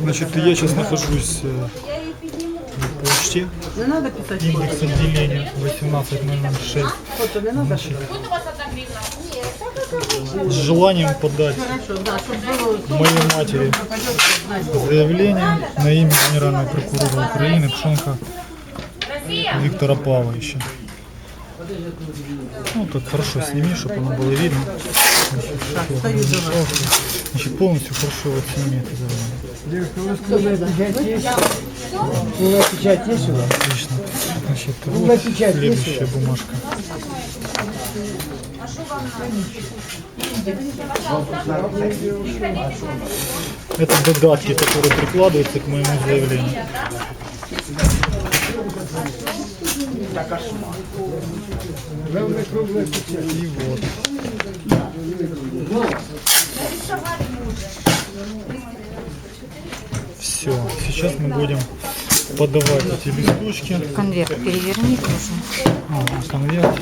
Значит, я сейчас нахожусь э, на почте. Не надо писать Индекс отделения 18006. фото, не надо. С желанием подать моей матери заявление на имя генерального прокурора Украины Пшонка Виктора Павловича. Ну так хорошо сними, чтобы оно было видно. вас. Значит, полностью хорошо вот сними это. У вас печать есть сюда? Отлично. Значит, вот следующая бумажка. Это додатки, которые прикладываются к моему заявлению. И вот. Все, сейчас мы будем подавать эти листочки. Конверт переверни тоже. А, конверт.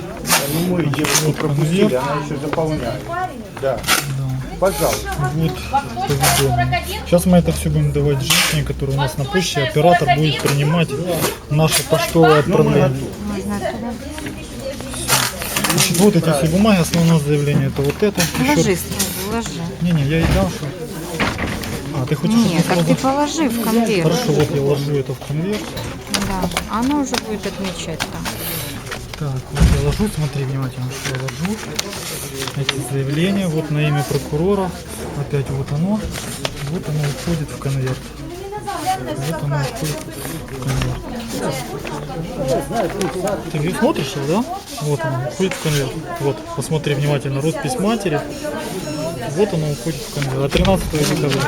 Ну, мы ее не пропустили, она еще заполняет. Да. Пожалуйста. Вот поведение. Сейчас мы это все будем давать женщине, которая у нас на почте. Оператор будет принимать наше поштовое отправление. Можно оттуда. Вот эти все бумаги, основное заявление это вот это. Положи Еще... сразу, ложи. Не-не, я и дал, что... А, ты хочешь... Нет, так ты положи в конверт. Хорошо, вот я ложу это в конверт. Да, оно уже будет отмечать там. Так, вот я ложу, смотри внимательно, что я ложу. Эти заявления, вот на имя прокурора. Опять вот оно. Вот оно уходит в конверт. Вот оно уходит в конверт. Ты где смотришь, да? Вот оно уходит в конверт. Вот, посмотри внимательно, роспись матери. Вот оно уходит в конверт. А 13 декабря.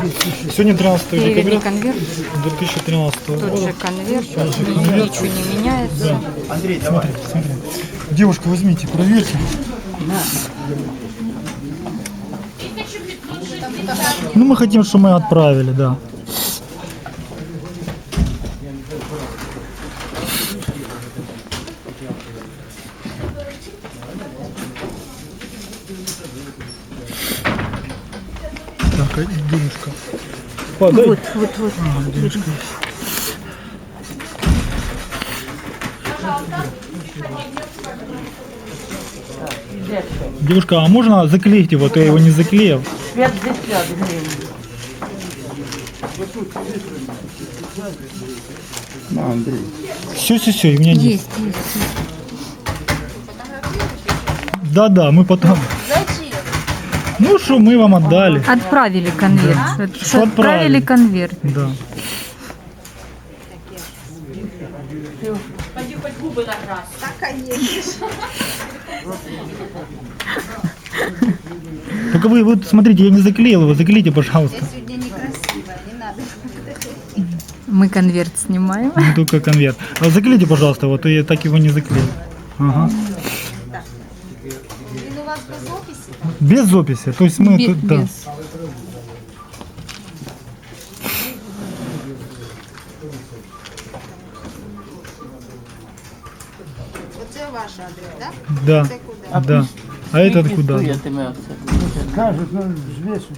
Сегодня 13 Переверни декабря конверт, 2013 тут года. же конверт, Тут же конверт. ничего не меняется. Андрей, давай. Смотри, смотри. Девушка, возьмите, проверьте. Ну, мы хотим, чтобы мы отправили, да. Так, а денежка. Подай. Вот, вот, вот. А, денежка. Девушка, а можно заклеить его? А я его не заклеил. 50 гривень. На, Андрей. Все, все, все, у меня нет. Есть, есть. Да, да, мы потом. Ну что, мы вам отдали. Отправили конверт. Что отправили? Отправили конверт. Да. Только вы вот смотрите, я не заклеил его, заклейте, пожалуйста. Мы конверт снимаем. Не только конверт. А заклейте, пожалуйста, вот а я так его не заклеил. Ага. Без записи. То есть мы Бе- тут, да. без. Оце ваш адрес, так? Да. Це куди? Да. А этот куда? Кажуть, ну, що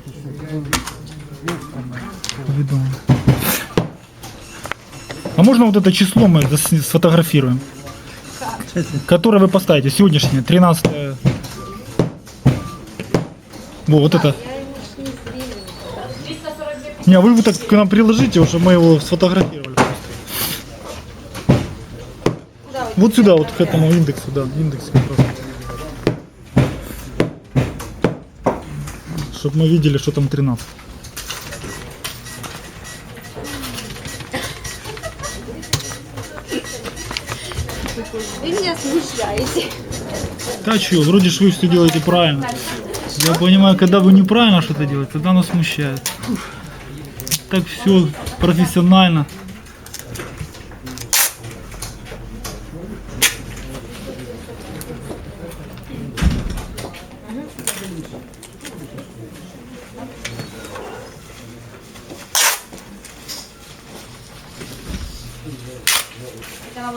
Повідомлення. А можно вот это число мы зас- сфотографируем? Которое вы поставите, сегодняшнее, 13 Во, вот это. Не, а вы вот так к нам приложите, чтобы мы его сфотографировали. Вот сюда, вот к этому индексу, да, индекс. Чтобы мы видели, что там 13. Вы меня смущаете. Да что, вроде же вы все делаете правильно. Я понимаю, когда вы неправильно что-то делаете, тогда нас смущает. Так все профессионально. Это вам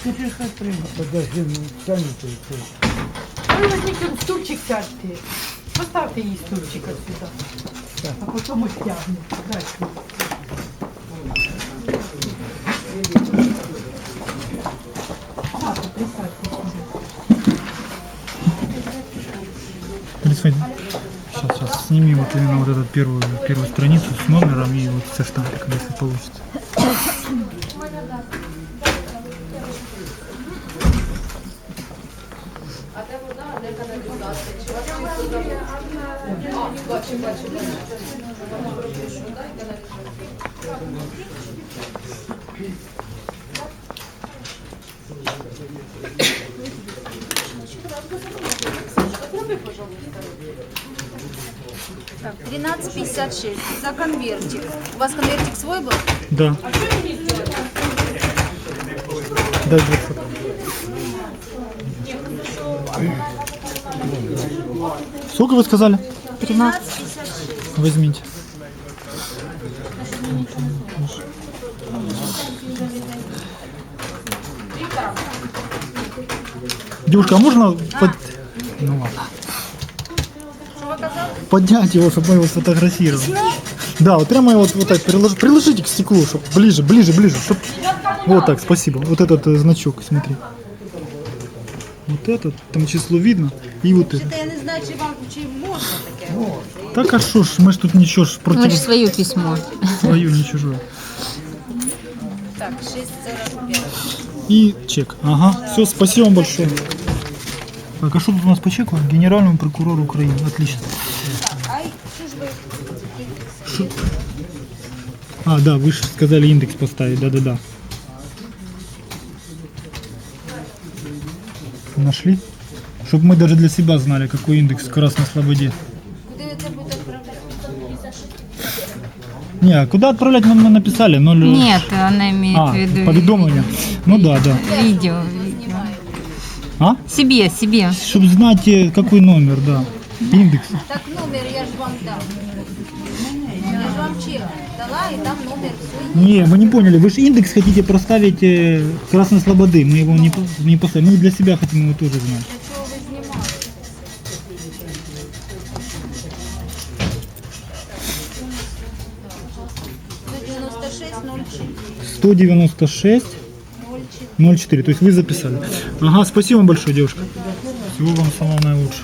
скажи, хай прямо. Подожди, ну, сами ты. Ви візьміть он стульчик сядьте. Поставте їй стульчика сюди. А потім ось тягнете. Дайте. Так, присядьте сюди. Сейчас, сейчас, сними вот именно вот эту первую, первую страницу с номером и вот со штампиком, если получится. Так, 13,56 за конвертик. У вас конвертик свой был? Да. Дай 200. Сколько вы сказали? 13,56. Возьмите. Девушка, а можно под... Ну ладно. Поднять его, чтобы мы его сфотографировали. Да, вот прямо его вот, вот так приложи, приложите к стеклу, чтобы ближе, ближе, ближе. Чтоб... Вот так, спасибо. Вот этот э, значок, смотри. Вот этот, там число видно. И вот этот. Та я не знаю, чи вам чи можна таке. Так а шо ж, мы ж тут ничего ж Мы против же свое письмо. свою, не чужое. Так, 6,45. И чек. Ага. Все, спасибо вам большое. Так, а что тут у нас по чеку? Генеральному прокурору Украины. Отлично. Ай, що ж ви? А, да, вы же сказали индекс поставить. Да-да-да. Нашли? Чтобы мы даже для себя знали, какой индекс Красной Слободе. Не, а куда отправлять нам на- написали? Ноль... Нет, она имеет А, в виду поведомление. Ну да, да. видео. А? Себе, себе. Чтобы знать, э, какой номер, да. Индекс. Так номер я ж вам дам Я ж вам чек дала і дам номер свій. Не, мы не поняли. Вы же индекс хотите проставить э, Красной Слободы. Мы его не, по- не поставим. Мы для себя хотим его тоже знать. Для чого ви знімали? Сто девяносто шесть, ноль четыре. 196 04. То есть вы записали. Ага, спасибо вам большое, девушка. Всего вам самого наилучшего.